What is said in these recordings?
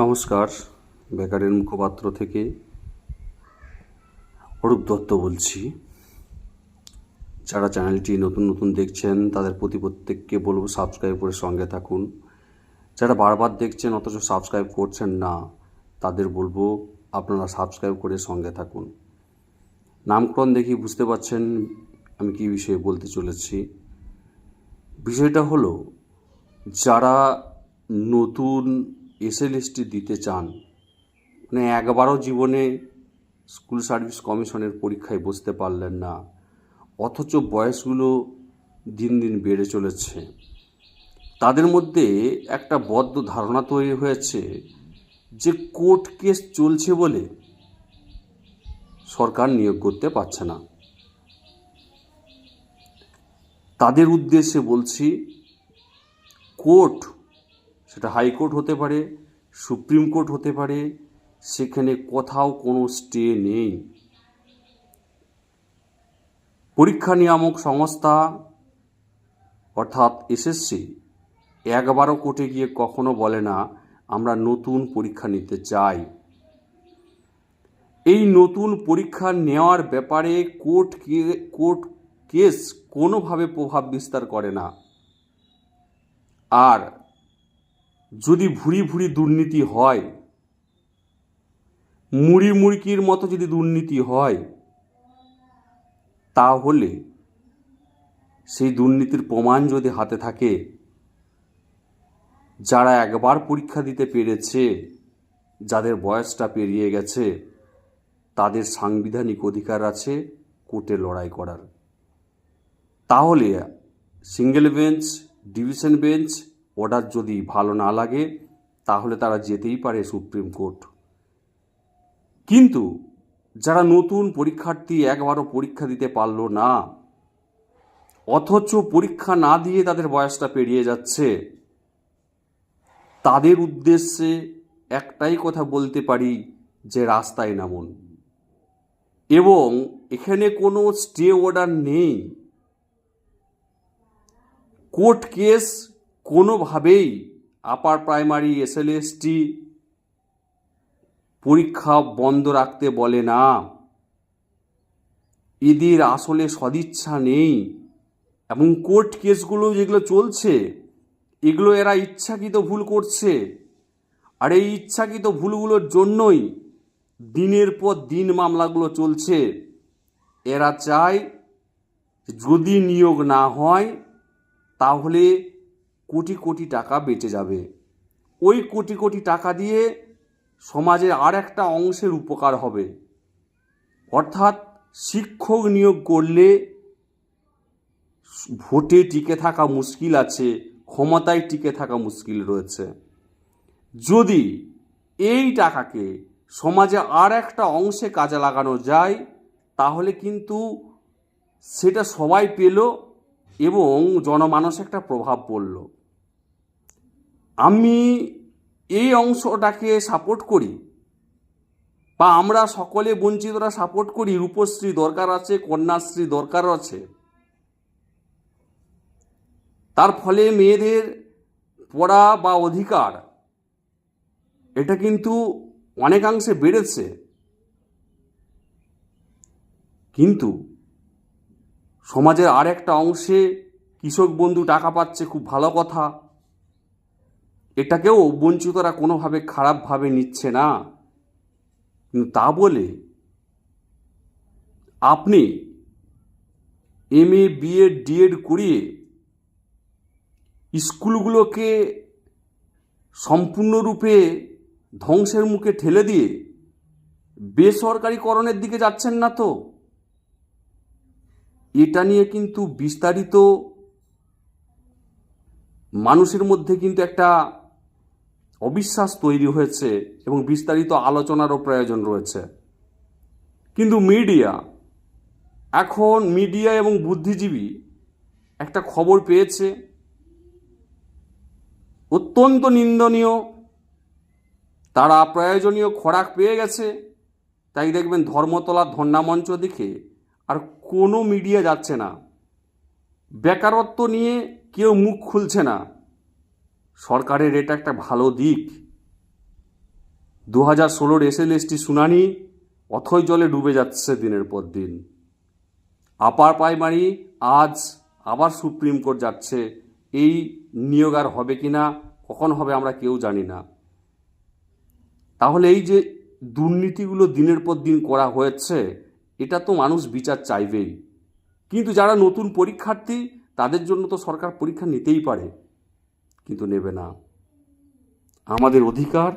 নমস্কার, বেকারের মুখপাত্র থেকে অরূপ দত্ত বলছি। যারা চ্যানেলটি নতুন নতুন দেখছেন, তাদের প্রতি প্রত্যেককে বলব সাবস্ক্রাইব করে সঙ্গে থাকুন। যারা বারবার দেখছেন, অথচ সাবস্ক্রাইব করছেন না, তাদের বলব আপনারা সাবস্ক্রাইব করে সঙ্গে থাকুন। নামকরণ দেখি বুঝতে পারছেন আমি কী বিষয়ে বলতে চলেছি। বিষয়টা হলো, যারা নতুন এসএলএসটি দিতে চান মানে একবারও জীবনে স্কুল সার্ভিস কমিশনের পরীক্ষায় বসতে পারলেন না, অথচ বয়সগুলো দিন দিন বেড়ে চলেছে। তাদের মধ্যে একটা বদ্ধ ধারণা তৈরি হয়েছে যে কোর্ট কেস চলছে বলে সরকার নিয়োগ করতে পারছে না। তাদের উদ্দেশ্যে বলছি, কোর্ট সেটা হাইকোর্ট হতে পারে, সুপ্রিম কোর্ট হতে পারে, সেখানে কোথাও কোনো স্টে নেই। পরীক্ষা নিয়ামক সংস্থা অর্থাৎ এসএসসি একবারও কোর্টে গিয়ে কখনো বলে না, আমরা নতুন পরীক্ষা নিতে চাই। এই নতুন পরীক্ষা নেওয়ার ব্যাপারে কোর্ট কোর্ট কেস কোনোভাবে প্রভাব বিস্তার করে না। আর যদি ভুরি ভুরি দুর্নীতি হয়, মুড়ি মুড়কির মতো যদি দুর্নীতি হয়, তাহলে সেই দুর্নীতির প্রমাণ যদি হাতে থাকে, যারা একবার পরীক্ষা দিতে পেরেছে, যাদের বয়সটা পেরিয়ে গেছে, তাদের সাংবিধানিক অধিকার আছে কোর্টে লড়াই করার। তাহলে single bench, division bench order যদি ভালো না লাগে, তাহলে তারা যেতেই পারে সুপ্রিম কোর্ট। কিন্তু যারা নতুন পরীক্ষার্থী একবারও পরীক্ষা দিতে পারল না, অথচ পরীক্ষা না দিয়ে তাদের বয়সটা পেরিয়ে যাচ্ছে, তাদের উদ্দেশ্যে একটাই কথা বলতে পারি যে রাস্তায় নামুন। এবং এখানে কোনো স্টে অর্ডার নেই। কোর্ট কেস কোনোভাবেই আপার প্রাইমারি এসএলএসটি পরীক্ষা বন্ধ রাখতে বলে না। এদের আসলে সদিচ্ছা নেই। এবং কোর্ট কেসগুলো যেগুলো চলছে, এগুলো এরা ইচ্ছাকৃত ভুল করছে। আর এই ইচ্ছাকৃত ভুলগুলোর জন্যই দিনের পর দিন মামলাগুলো চলছে। এরা চায় যদি নিয়োগ না হয়, তাহলে কোটি কোটি টাকা বেঁচে যাবে। ওই কোটি কোটি টাকা দিয়ে সমাজের আর একটা অংশের উপকার হবে। অর্থাৎ শিক্ষক নিয়োগ করলে ভোটে টিকে থাকা মুশকিল আছে, ক্ষমতায় টিকে থাকা মুশকিল রয়েছে। যদি এই টাকাকে সমাজে আর একটা অংশে কাজে লাগানো যায়, তাহলে কিন্তু সেটা সবাই পেল এবং জনমানস একটা প্রভাব পড়ল। আমি এই অংশটাকে সাপোর্ট করি বা আমরা সকলে বঞ্চিতরা সাপোর্ট করি, রূপশ্রী দরকার আছে, কন্যাশ্রী দরকার আছে। তার ফলে মেয়েদের পড়া বা অধিকার, এটা কিন্তু অনেকাংশে বেড়েছে। কিন্তু সমাজের আর একটা অংশে কৃষক বন্ধু টাকা পাচ্ছে খুব ভালো কথা। এটাকেও বঞ্চিতরা কোনোভাবে খারাপভাবে নিচ্ছে না। কিন্তু তা বলে আপনি এম এ বিএড ডিএড করিয়ে স্কুলগুলোকে সম্পূর্ণরূপে ধ্বংসের মুখে ঠেলে দিয়ে বেসরকারিকরণের দিকে যাচ্ছেন না তো? এটা নিয়ে কিন্তু বিস্তারিত মানুষের মধ্যে কিন্তু একটা অবিশ্বাস তৈরি হয়েছে এবং বিস্তারিত আলোচনারও প্রয়োজন রয়েছে। কিন্তু মিডিয়া, এখন মিডিয়া এবং বুদ্ধিজীবী একটা খবর পেয়েছে। অত্যন্ত নিন্দনীয়, তারা প্রয়োজনীয় খোরাক পেয়ে গেছে। তাই দেখবেন ধর্মতলার ধন্যামঞ্চ দেখে আর কোনো মিডিয়া যাচ্ছে না। বেকারত্ব নিয়ে কেউ মুখ খুলছে না। সরকারের এটা একটা ভালো দিক। দু হাজার ষোলোর এসএলএসটি শুনানি অথই জলে ডুবে যাচ্ছে দিনের পর দিন। আপার প্রাইমারি আজ আবার সুপ্রিম কোর্ট যাচ্ছে। এই নিয়োগ আর হবে কি না কখন হবে আমরা কেউ জানি না। তাহলে এই যে দুর্নীতিগুলো দিনের পর দিন করা হয়েছে, এটা তো মানুষ বিচার চাইবেই। কিন্তু যারা নতুন পরীক্ষার্থী, তাদের জন্য তো সরকার পরীক্ষা নিতেই পারে। কিন্তু নেবে না। আমাদের অধিকার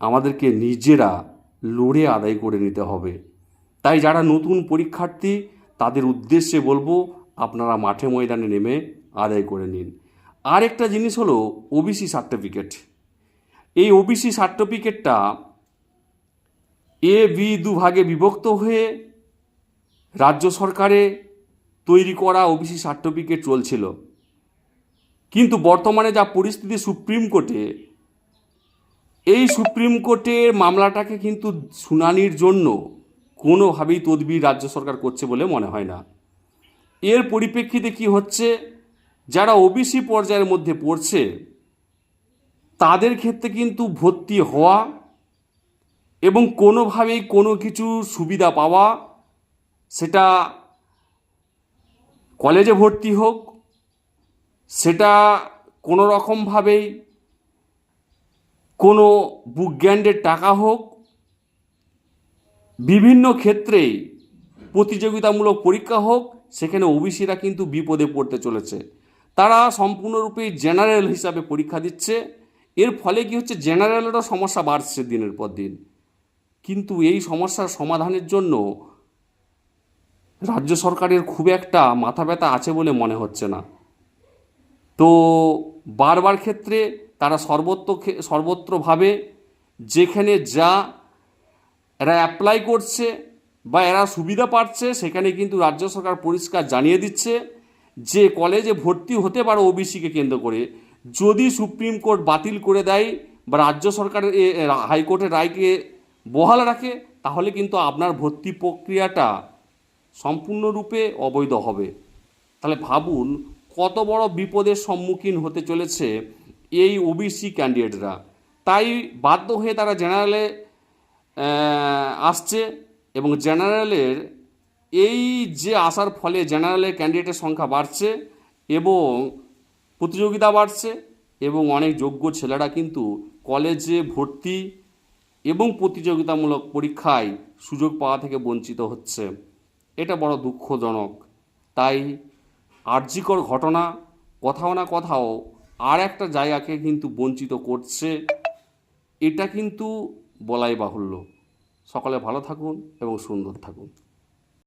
আমাদেরকে নিজেরা লড়ে আদায় করে নিতে হবে। তাই যারা নতুন পরীক্ষার্থী, তাদের উদ্দেশ্যে বলব আপনারা মাঠে ময়দানে নেমে আদায় করে নিন। আরেকটা জিনিস হলো ওবিসি সার্টিফিকেট এই ওবিসি সার্টিফিকেটটা এ বি দুভাগে বিভক্ত হয়ে রাজ্য সরকারে তৈরি করা ওবিসি সার্টিফিকেট চলছিল। কিন্তু বর্তমানে যা পরিস্থিতি সুপ্রিম কোর্টে, এই সুপ্রিম কোর্টের মামলাটাকে কিন্তু শুনানির জন্য কোনোভাবেই তদবির রাজ্য সরকার করছে বলে মনে হয় না। এর পরিপ্রেক্ষিতে কি হচ্ছে, যারা ওবিসি পর্যায়ের মধ্যে পড়ছে, তাদের ক্ষেত্রে কিন্তু ভর্তি হওয়া এবং কোনোভাবেই কোনো কিছু সুবিধা পাওয়া, সেটা কলেজে ভর্তি হোক সেটা কোনো রকমভাবেই কোনো বুক গ্যান্ডের টাকা হোক, বিভিন্ন ক্ষেত্রে প্রতিযোগিতামূলক পরীক্ষা হোক, সেখানে ওবিসিরা কিন্তু বিপদে পড়তে চলেছে। তারা সম্পূর্ণরূপে জেনারেল হিসাবে পরীক্ষা দিচ্ছে। এর ফলে কি হচ্ছে? জেনারেলেরও সমস্যা বাড়ছে দিনের পর দিন। কিন্তু এই সমস্যার সমাধানের জন্য রাজ্য সরকারের খুব একটা মাথা ব্যথা আছে বলে মনে হচ্ছে না। তো বারবার ক্ষেত্রে তারা সর্বত্র সর্বত্রভাবে যেখানে যা, এরা অ্যাপ্লাই করছে বা এরা সুবিধা পাচ্ছে সেখানে কিন্তু রাজ্য সরকার পরিষ্কার জানিয়ে দিচ্ছে যে কলেজে ভর্তি হতে পারো ওবিসিকে কেন্দ্র করে। যদি সুপ্রিম কোর্ট বাতিল করে দেয় বা রাজ্য সরকারের হাইকোর্টের রায়কে বহাল রাখে, তাহলে কিন্তু আপনার ভর্তি প্রক্রিয়াটা সম্পূর্ণরূপে অবৈধ হবে। তাহলে ভাবুন কত বড় বিপদের সম্মুখীন হতে চলেছে এই ওবিসি ক্যান্ডিডেটরা। তাই বাধ্য হয়ে তারা জেনারেলে আসছে এবং জেনারেলের এই যে আসার ফলে জেনারেলের ক্যান্ডিডেটের সংখ্যা বাড়ছে এবং প্রতিযোগিতা বাড়ছে এবং অনেক যোগ্য ছেলেরা কিন্তু কলেজে ভর্তি এবং প্রতিযোগিতামূলক পরীক্ষায় সুযোগ পাওয়া থেকে বঞ্চিত হচ্ছে। এটা বড় দুঃখজনক। তাই আর্যিকর ঘটনা, কোথাও না কোথাও আর একটা জায়গাকে কিন্তু বঞ্চিত করছে। এটা কিন্তু বলাই বাহুল্য। সকলে ভালো থাকুন এবং সুন্দর থাকুন।